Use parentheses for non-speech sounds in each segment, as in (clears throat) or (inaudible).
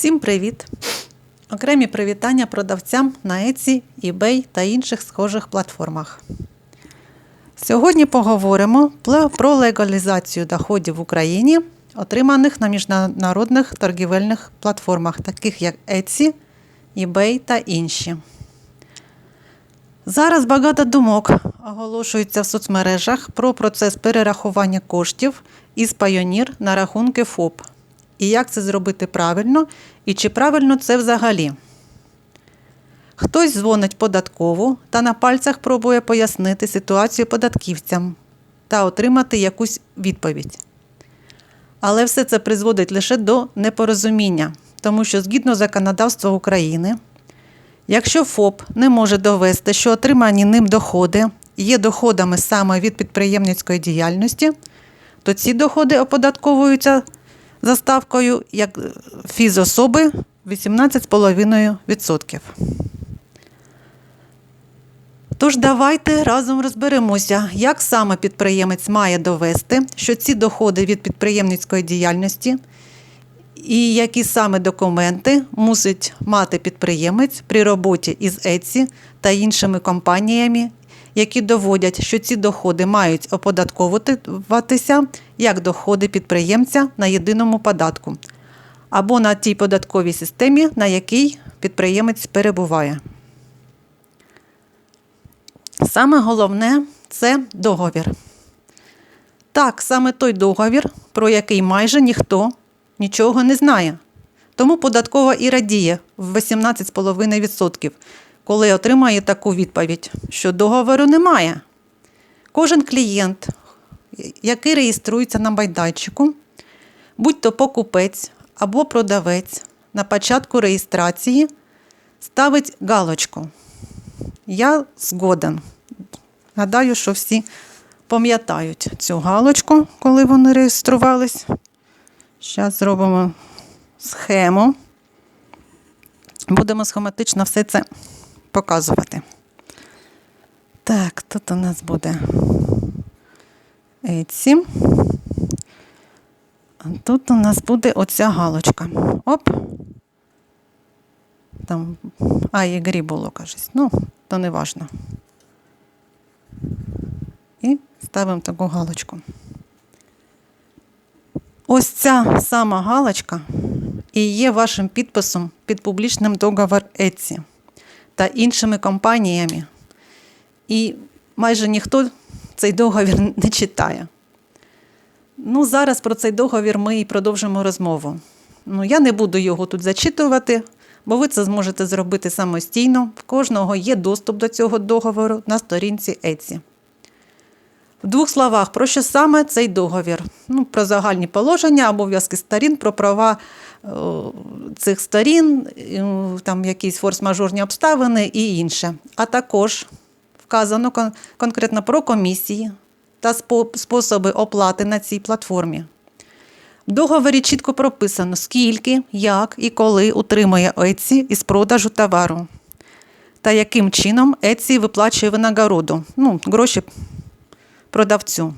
Всім привіт! Окремі привітання продавцям на Etsy, eBay та інших схожих платформах. Сьогодні поговоримо про легалізацію доходів в Україні, отриманих на міжнародних торгівельних платформах, таких як Etsy, eBay та інші. Зараз багато думок оголошується в соцмережах про процес перерахування коштів із Payoneer на рахунки ФОП. І як це зробити правильно, і чи правильно це взагалі. Хтось дзвонить податкову та на пальцях пробує пояснити ситуацію податківцям та отримати якусь відповідь. Але все це призводить лише до непорозуміння, тому що згідно законодавства України, якщо ФОП не може довести, що отримані ним доходи є доходами саме від підприємницької діяльності, то ці доходи оподатковуються за ставкою як фізособи 18,5%. Тож давайте разом розберемося, як саме підприємець має довести, що ці доходи від підприємницької діяльності і які саме документи мусить мати підприємець при роботі із Etsy та іншими компаніями, які доводять, що ці доходи мають оподатковуватися як доходи підприємця на єдиному податку або на тій податковій системі, на якій підприємець перебуває. Саме головне це договір. Так, саме той договір, про який майже ніхто нічого не знає. Тому податкова і радіє в 18,5%, коли отримає таку відповідь, що договору немає. Кожен клієнт, який реєструється на майданчику, будь-то покупець або продавець, на початку реєстрації ставить галочку. Я згоден. Гадаю, що всі пам'ятають цю галочку, коли вони реєструвались. Зараз зробимо схему. Будемо схематично все це показувати. Так, тут у нас буде. А тут у нас буде оця галочка. Оп. Там а, ігрі було, кажуть. Ну, то не важно. І ставимо таку галочку. Ось ця сама галочка і є вашим підписом під публічним договор Etsy та іншими компаніями. І майже ніхто цей договір не читає. Ну, зараз про цей договір ми і продовжимо розмову. Ну, я не буду його тут зачитувати, бо ви це зможете зробити самостійно. В кожного є доступ до цього договору на сторінці Etsy. В двох словах, про що саме цей договір? Ну, про загальні положення, обов'язки сторін, про права о, цих сторін, там якісь форс-мажорні обставини і інше. А також вказано кон- конкретно про комісії та спо- способи оплати на цій платформі. В договорі чітко прописано, скільки, як і коли утримує Etsy із продажу товару, та яким чином Etsy виплачує винагороду, ну, гроші продавцю.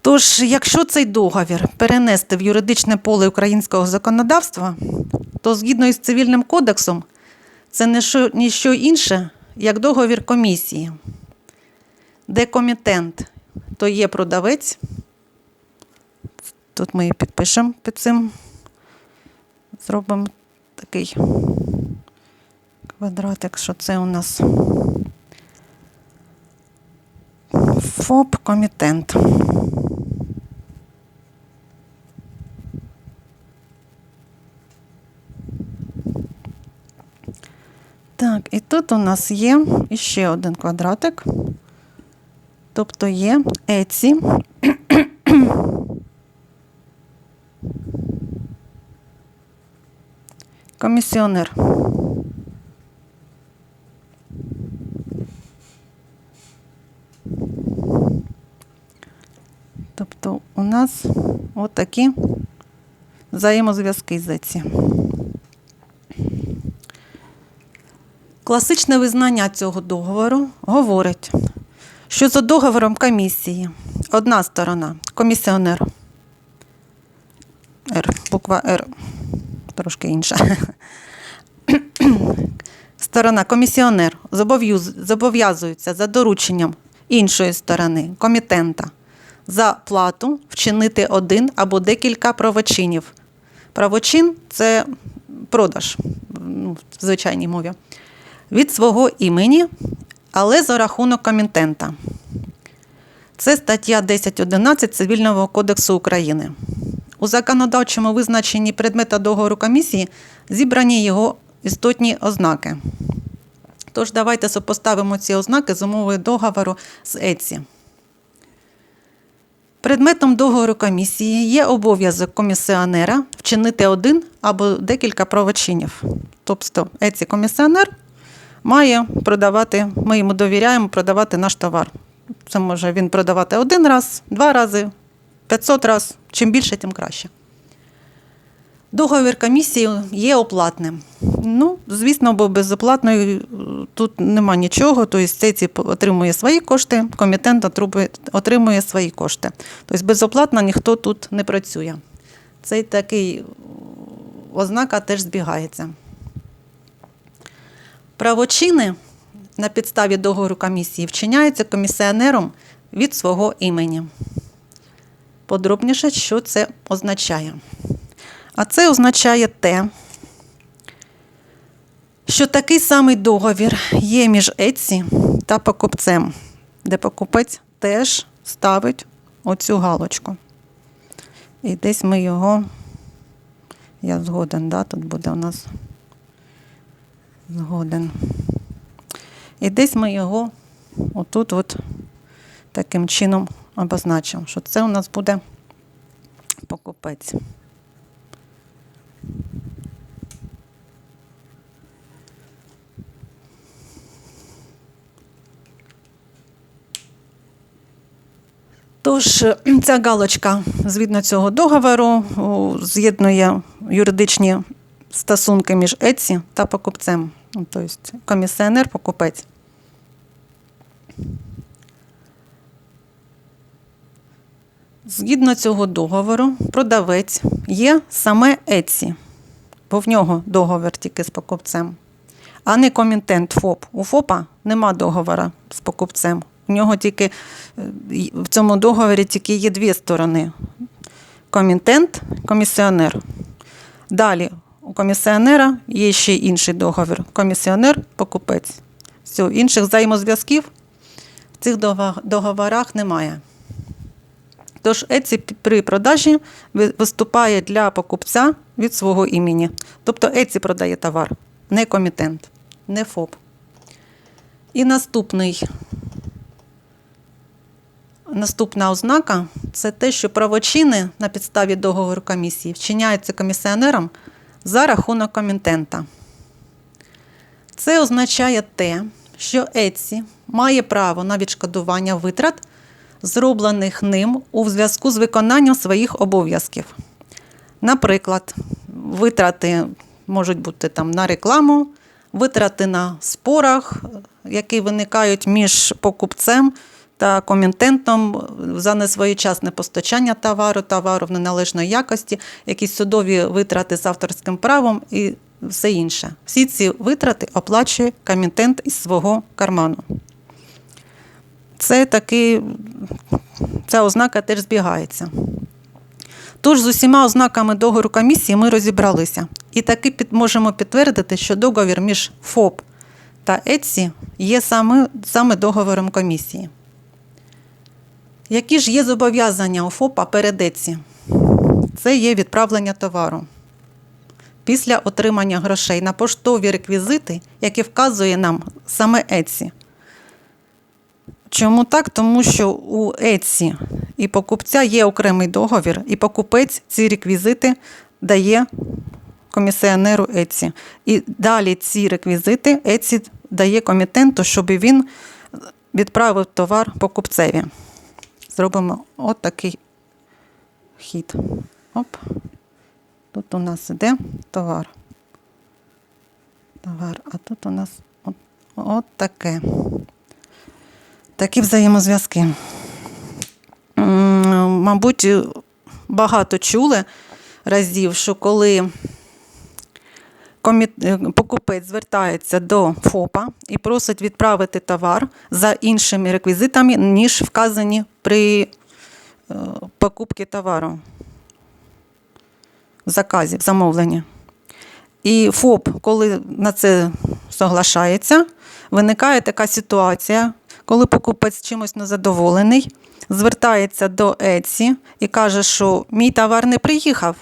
Тож, якщо цей договір перенести в юридичне поле українського законодавства, то згідно із цивільним кодексом це не що, ніщо інше, як договір комісії, де комітент то є продавець. Тут ми і підпишемо під цим, зробимо такий квадратик, що це у нас ФОП комітент. Так, і тут у нас є іще один квадратик. Тобто є Etsy. Комісіонер. Тобто у нас отакі взаємозв'язки з Etsy. Класичне визнання цього договору говорить, що за договором комісії одна сторона комісіонер Р, буква Р трошки інша. (coughs) Сторона комісіонер зобов'язується за дорученням іншої сторони, комітента, за плату вчинити один або декілька правочинів. Правочин це продаж ну, в звичайній мові. Від свого імені, але за рахунок комітента. Це стаття 10.11 Цивільного кодексу України. У законодавчому визначенні предмета договору комісії зібрані його істотні ознаки. Тож давайте сопоставимо ці ознаки з умовою договору з ЕЦІ. Предметом договору комісії є обов'язок комісіонера вчинити один або декілька правочинів. Тобто, ЕЦІ комісіонер має продавати, ми йому довіряємо продавати наш товар. Це може він продавати один раз, два рази, 500 разів. Чим більше, тим краще. Договір комісії є оплатним. Ну, звісно, бо безоплатної е, тут нема нічого. Тобто ЦЕЦІ отримує свої кошти, комітент отримує- отримує свої кошти. Тобто безоплатно ніхто тут не працює. Цей такий е, ознака теж збігається. Правочини на підставі договору комісії вчиняються комісіонером від свого імені. Подробніше, що це означає. А це означає те, що такий самий договір є між Etsy та покупцем, де покупець теж ставить оцю галочку. І десь ми його, я згоден, да, тут буде у нас згоден. І десь ми його отут от таким чином обозначимо, що це у нас буде покупець. Тож ця галочка згідно цього договору з'єднує юридичні стосунки між Etsy та покупцем. Тобто комісіонер, покупець. Згідно цього договору, продавець є саме Etsy, бо в нього договір тільки з покупцем, а не комітент ФОП. У ФОПа нема договора з покупцем. У нього тільки е, в цьому договорі тільки є дві сторони: комітент, комісіонер. Далі у комісіонера є ще інший договір: комісіонер, покупець. Все, інших взаємозв'язків в цих договорах немає. Тож пі- при продажі виступає для покупця від свого імені. Тобто Etsy продає товар, не комітент, не ФОП. І наступний, наступна ознака це те, що правочини на підставі договору комісії вчиняються комісіонером за рахунок комітента. Це означає те, що Etsy має право на відшкодування витрат, зроблених ним у зв'язку з виконанням своїх обов'язків. Наприклад, витрати можуть бути там на рекламу, витрати на спорах, які виникають між покупцем та комітентом за несвоєчасне постачання товару, товару в неналежної якості, якісь судові витрати з авторським правом і все інше. Всі ці витрати оплачує комітент із свого карману. Це такий, ця ознака теж збігається. Тож з усіма ознаками договору комісії ми розібралися. І таки під, можемо підтвердити, що договір між ФОП та ЕЦІ є саме, саме договором комісії. Які ж є зобов'язання у ФОПа перед ЕЦІ? Це є відправлення товару. Після отримання грошей на поштові реквізити, які вказує нам саме ЕЦІ. Чому так? Тому що у Etsy і покупця є окремий договір, і покупець ці реквізити дає комісіонеру Etsy. І далі ці реквізити Etsy дає комітенту, щоб він відправив товар покупцеві. Зробимо от такий хід. Оп. Тут у нас іде товар. Товар, а тут у нас от, от таке. Такі взаємозв'язки. Мабуть, багато чули разів, що коли покупець звертається до ФОПа і просить відправити товар за іншими реквізитами, ніж вказані при е, покупці товару, в заказі, в замовленні. І ФОП, коли на це соглашається, виникає така ситуація, коли покупець чимось незадоволений, звертається до Еці і каже, що мій товар не приїхав.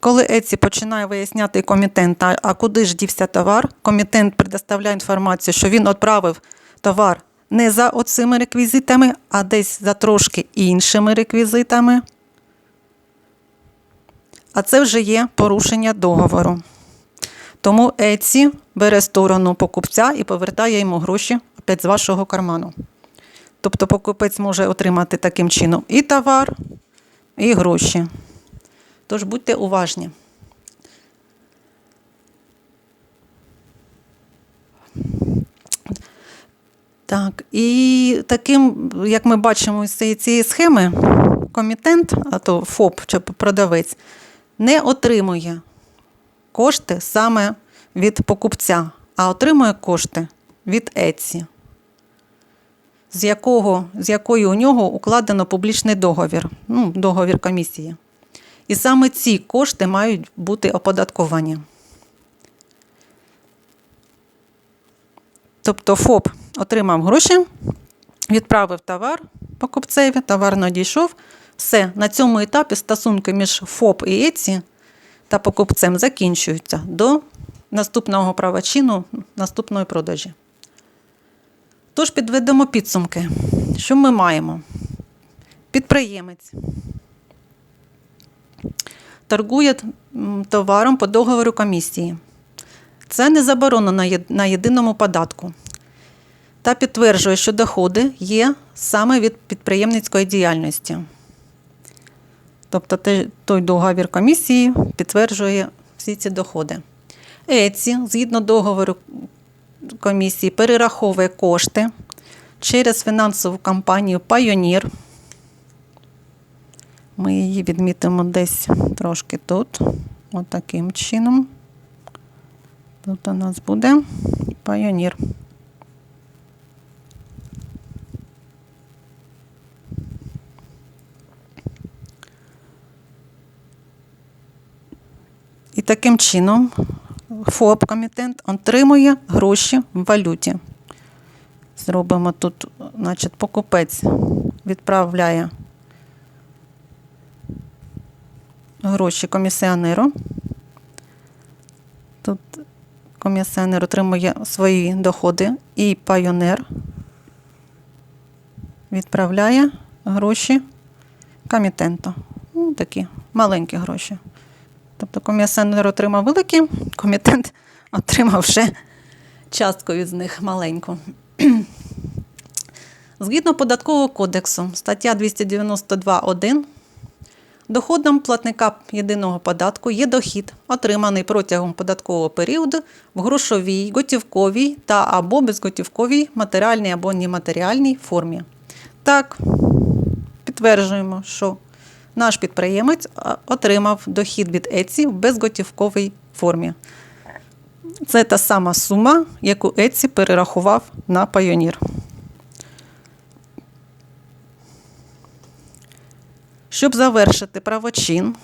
Коли Еці починає виясняти комітент, а, куди ж дівся товар, комітент предоставляє інформацію, що він відправив товар не за оцими реквізитами, а десь за трошки іншими реквізитами. А це вже є порушення договору. Тому Еці бере сторону покупця і повертає йому гроші опять з вашого карману. Тобто покупець може отримати таким чином і товар, і гроші. Тож будьте уважні. Так, і таким, як ми бачимо з цієї- схеми, комітент, а то ФОП чи продавець, не отримує кошти саме від покупця, а отримує кошти від Еці, з, якого, з якою у нього укладено публічний договір, ну, договір комісії. І саме ці кошти мають бути оподатковані. Тобто ФОП отримав гроші, відправив товар покупцеві, товар надійшов. Все, на цьому етапі стосунки між ФОП і ЕЦІ та покупцем закінчуються до наступного правочину, наступної продажі. Тож підведемо підсумки. Що ми маємо? Підприємець торгує товаром по договору комісії. Це не заборонено на єдиному податку. Та підтверджує, що доходи є саме від підприємницької діяльності. Тобто той договір комісії підтверджує всі ці доходи. ЕЦІ, згідно договору комісії, перераховує кошти через фінансову компанію Пайонір. Ми її відмітимо десь трошки тут, отаким чином. Тут у нас буде Пайонір. І таким чином ФОП комітент отримує гроші в валюті. Зробимо тут, значить, покупець відправляє гроші комісіонеру. Тут комісіонер отримує свої доходи і пайонер відправляє гроші комітенту. Ну, такі маленькі гроші. Тобто комісіонер отримав великі, комітент (laughs) отримав ще частку від них маленьку. (clears throat) Згідно податкового кодексу, стаття 292.1 Доходом платника єдиного податку є дохід, отриманий протягом податкового періоду в грошовій, готівковій та або безготівковій матеріальній або нематеріальній формі. Так, підтверджуємо, що наш підприємець отримав дохід від ЕЦІ в безготівковій формі. Це та сама сума, яку ЕЦІ перерахував на Пайонір. Щоб завершити правочин,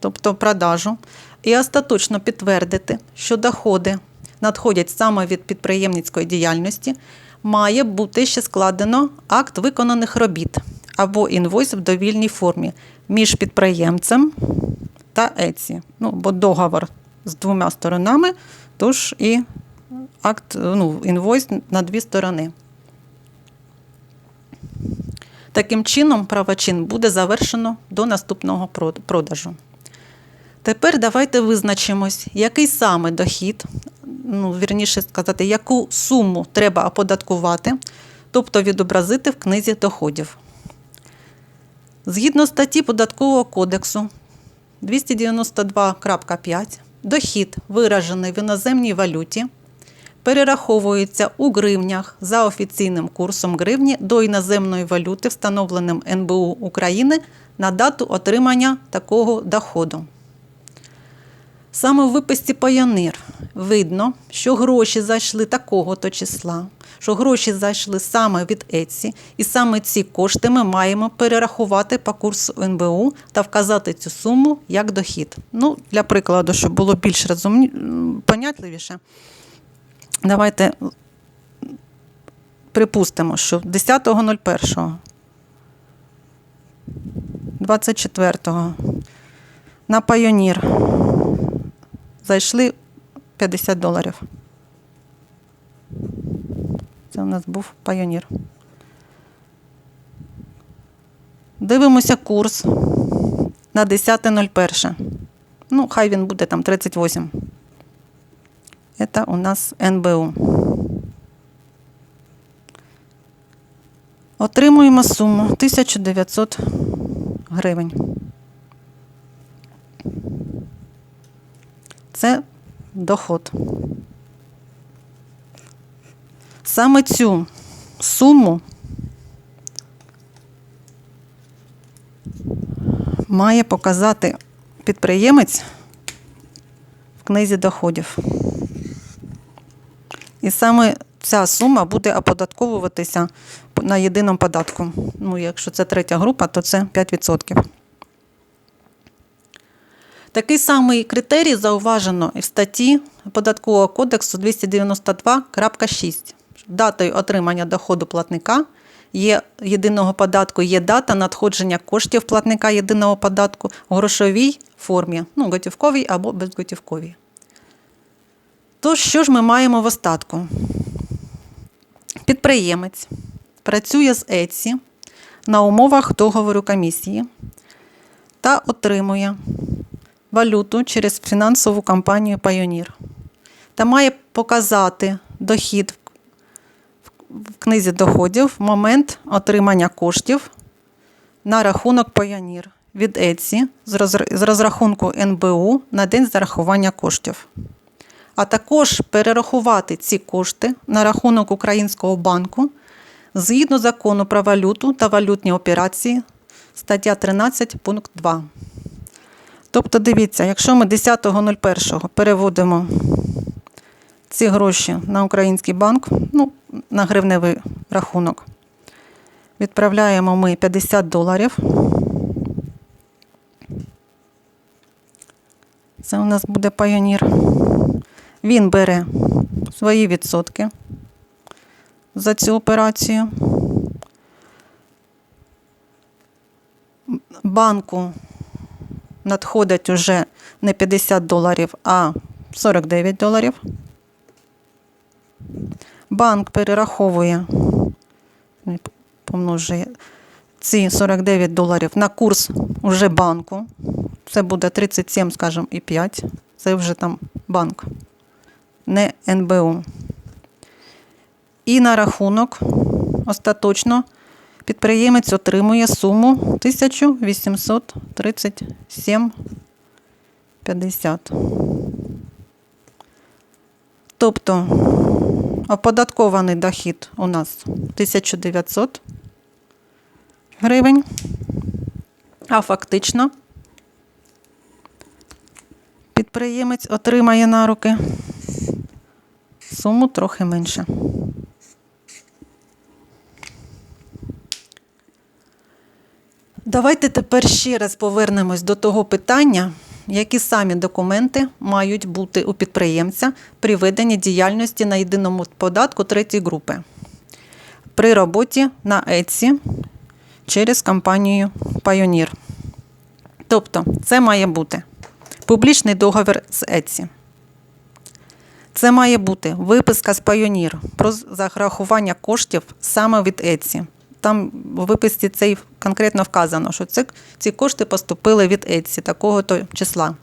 тобто продажу, і остаточно підтвердити, що доходи надходять саме від підприємницької діяльності, має бути ще складено акт виконаних робіт або інвойс в довільній формі між підприємцем та ЕЦІ. Ну, бо договор з двома сторонами, тож і акт, ну, інвойс на дві сторони. Таким чином, правочин буде завершено до наступного продажу. Тепер давайте визначимось, який саме дохід, ну, вірніше сказати, яку суму треба оподаткувати, тобто відобразити в книзі доходів. Згідно статті Податкового кодексу 292.5, дохід, виражений в іноземній валюті, перераховується у гривнях за офіційним курсом гривні до іноземної валюти, встановленим НБУ України на дату отримання такого доходу. Саме в виписці Пайонир видно, що гроші зайшли такого-то числа, що гроші зайшли саме від Etsy, і саме ці кошти ми маємо перерахувати по курсу НБУ та вказати цю суму як дохід. Ну, для прикладу, щоб було більш розумні... понятливіше, давайте припустимо, що 10.01, 24 на Пайонір зайшли 50 доларів. Це у нас був Пайонір. Дивимося курс на 10.01. Ну, хай він буде там 38. Це у нас НБУ. Отримуємо суму 1900 гривень. Це доход. Саме цю суму має показати підприємець в книзі доходів. І саме ця сума буде оподатковуватися на єдиному податку. Ну, якщо це третя група, то це 5%. Такий самий критерій зауважено і в статті Податкового кодексу 292.6. Датою отримання доходу платника є єдиного податку, є дата надходження коштів платника єдиного податку в грошовій формі, ну, готівковій або безготівковій. Тож, що ж ми маємо в остатку? Підприємець працює з Etsy на умовах договору комісії та отримує валюту через фінансову компанію Пайонір та має показати дохід в книзі доходів в момент отримання коштів на рахунок Пайонір від розр- з розрахунку НБУ на день зарахування коштів. А також перерахувати ці кошти на рахунок Українського банку згідно закону про валюту та валютні операції, стаття 13, пункт 2. Тобто, дивіться, якщо ми 10.01 переводимо ці гроші на український банк, ну, на гривневий рахунок, відправляємо ми 50 доларів. Це у нас буде пайонір. Він бере свої відсотки за цю операцію. Банку надходить уже не 50 доларів, а 49 доларів. Банк перераховує, помножує ці 49 доларів на курс уже банку. Це буде 37, скажімо, і 5. Це вже там банк, не НБУ. І на рахунок остаточно підприємець отримує суму 1837,50. Тобто оподаткований дохід у нас 1900 гривень, а фактично підприємець отримає на руки суму трохи менше. Давайте тепер ще раз повернемось до того питання, які самі документи мають бути у підприємця при веденні діяльності на єдиному податку третьої групи при роботі на Etsy через компанію Pioneer. Тобто, це має бути публічний договір з Etsy. Це має бути виписка з Pioneer про зарахування коштів саме від Etsy. Там в виписці цей конкретно вказано, що це, ці кошти поступили від Etsy такого-то числа.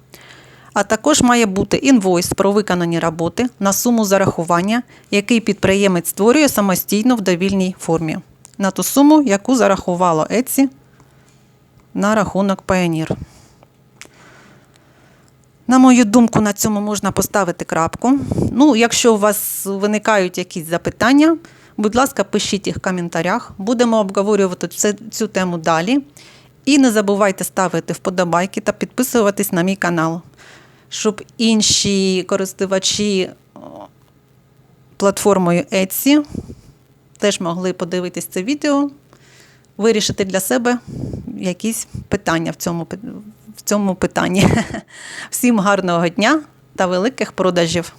А також має бути інвойс про виконані роботи на суму зарахування, який підприємець створює самостійно в довільній формі, на ту суму, яку зарахувало Etsy на рахунок Pioneer. На мою думку, на цьому можна поставити крапку. Ну, якщо у вас виникають якісь запитання, будь ласка, пишіть їх в коментарях. Будемо обговорювати цю тему далі. І не забувайте ставити вподобайки та підписуватись на мій канал, щоб інші користувачі платформою Etsy теж могли подивитись це відео, вирішити для себе якісь питання в цьому, цьому питанні. (laughs) Всім гарного дня та великих продажів!